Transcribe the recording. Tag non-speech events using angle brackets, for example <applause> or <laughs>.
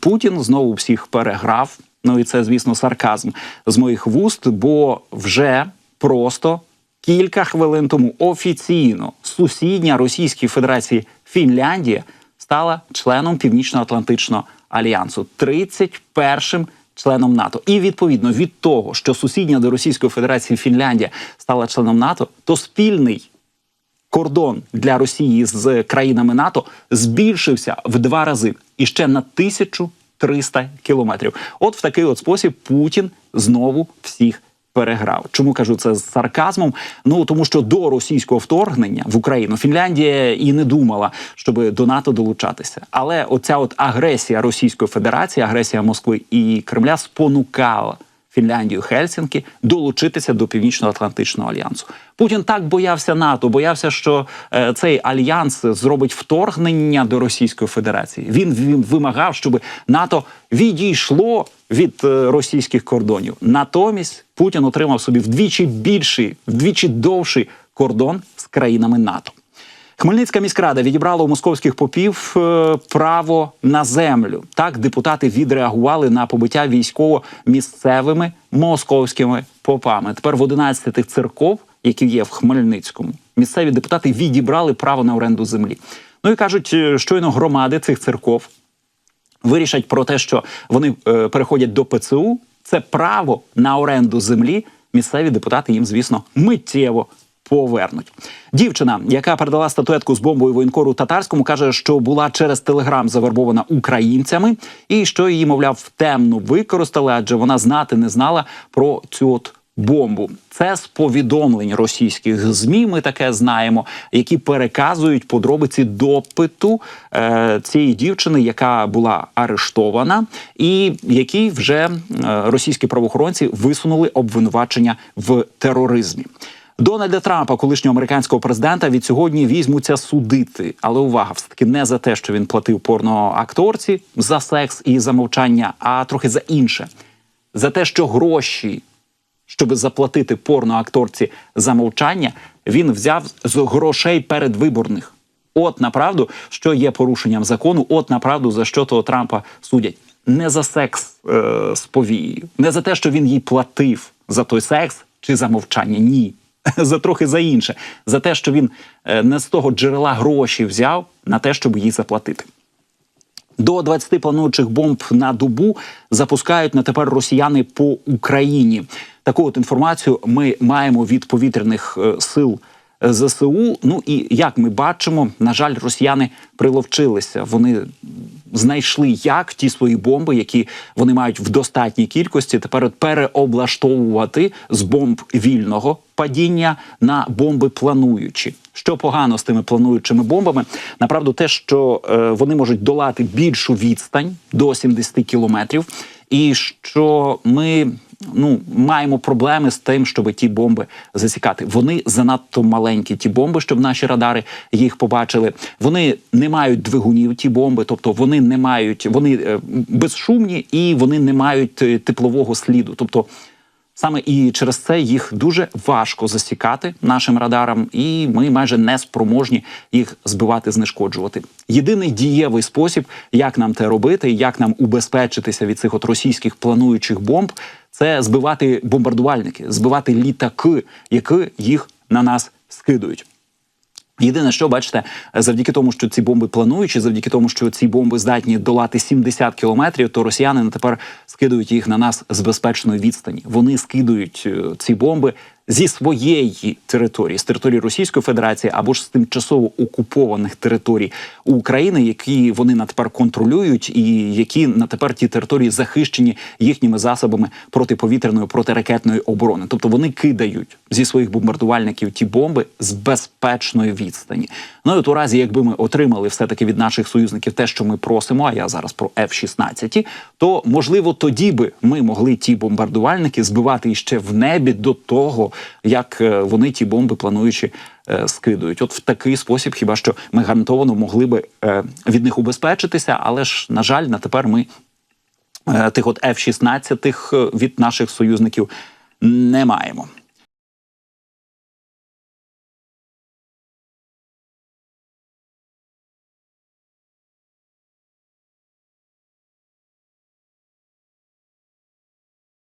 Путін знову всіх переграв. Ну і це, звісно, сарказм з моїх вуст, бо вже просто кілька хвилин тому офіційно сусідня Російській Федерації Фінляндія стала членом Північно-Атлантичного альянсу, 31-м членом НАТО. І відповідно від того, що сусідня до Російської Федерації Фінляндія стала членом НАТО, то спільний кордон для Росії з країнами НАТО збільшився в два рази і ще на 1300 кілометрів. От в такий от спосіб Путін знову всіх переграв. Чому кажу це з сарказмом? Ну тому що до російського вторгнення в Україну Фінляндія і не думала, щоб до НАТО долучатися. Але оця от агресія Російської Федерації, агресія Москви і Кремля спонукала. Фінляндію Хельсінки долучитися до Північно-Атлантичного альянсу. Путін так боявся НАТО, боявся, що е, цей альянс зробить вторгнення до Російської Федерації. Він, він вимагав, щоб НАТО відійшло від е, російських кордонів. Натомість Путін отримав собі вдвічі більший, вдвічі довший кордон з країнами НАТО. Хмельницька міськрада відібрала у московських попів е, право на землю. Так депутати відреагували на побиття військово місцевими московськими попами. Тепер в 11 церков, які є в Хмельницькому, місцеві депутати відібрали право на оренду землі. Ну і кажуть, е, щойно громади цих церков вирішать про те, що вони е, переходять до ПЦУ. Це право на оренду землі. Місцеві депутати їм, звісно, миттєво повернуть. Дівчина, яка передала статуетку з бомбою воєнкору татарському, каже, що була через телеграм завербована українцями, і що її, мовляв, темно використали, адже вона знати не знала про цю от. Бомбу це з повідомлень російських змі. Ми таке знаємо, які переказують подробиці допиту е, цієї дівчини, яка була арештована, і якій вже е, російські правоохоронці висунули обвинувачення в тероризмі. Дональда Трампа, колишнього американського президента, від сьогодні візьмуться судити. Але увага, все таки не за те, що він платив порноакторці за секс і за мовчання, а трохи за інше. За те, що гроші, щоб заплатити порноакторці за мовчання, він взяв з грошей передвиборних. От направду, що є порушенням закону, от направду, за що того Трампа судять. Не за секс е, з повією, не за те, що він їй платив за той секс чи за мовчання. Ні. <laughs> За трохи за інше, за те, що він е, не з того джерела гроші взяв на те, щоб її заплатити. До 20 плануючих бомб на добу запускають на тепер росіяни по Україні. Таку от інформацію ми маємо від повітряних е, сил ЗСУ. Ну і як ми бачимо, на жаль, росіяни приловчилися. Вони знайшли як ті свої бомби, які вони мають в достатній кількості, тепер переоблаштовувати з бомб вільного падіння на бомби плануючі. Що погано з тими плануючими бомбами? Направду, те, що е, вони можуть долати більшу відстань до 70 кілометрів, і що ми ну маємо проблеми з тим, щоб ті бомби засікати. Вони занадто маленькі. Ті бомби, щоб наші радари їх побачили. Вони не мають двигунів. Ті бомби, тобто вони не мають, вони е, безшумні і вони не мають е, теплового сліду. Тобто. Саме і через це їх дуже важко засікати нашим радарам, і ми майже не спроможні їх збивати, знешкоджувати. Єдиний дієвий спосіб, як нам це робити, як нам убезпечитися від цих от російських плануючих бомб, це збивати бомбардувальники, збивати літаки, які їх на нас скидують. Єдине, що бачите, завдяки тому, що ці бомби плануючі, завдяки тому, що ці бомби здатні долати 70 кілометрів, то росіяни тепер скидують їх на нас з безпечної відстані. Вони скидують е, ці бомби зі своєї території, з території Російської Федерації або ж з тимчасово окупованих територій України, які вони на тепер контролюють, і які на тепер ті території захищені їхніми засобами протиповітряної протиракетної оборони. Тобто вони кидають зі своїх бомбардувальників ті бомби з безпечної відстані. Ну і от у разі, якби ми отримали все таки від наших союзників те, що ми просимо, а я зараз про F-16, то можливо тоді би ми могли ті бомбардувальники збивати іще в небі до того, як е, вони ті бомби плануючи е, скидують. От в такий спосіб, хіба що ми гарантовано могли би е, від них убезпечитися, але ж на жаль, на тепер ми тих от F-16 від наших союзників не маємо.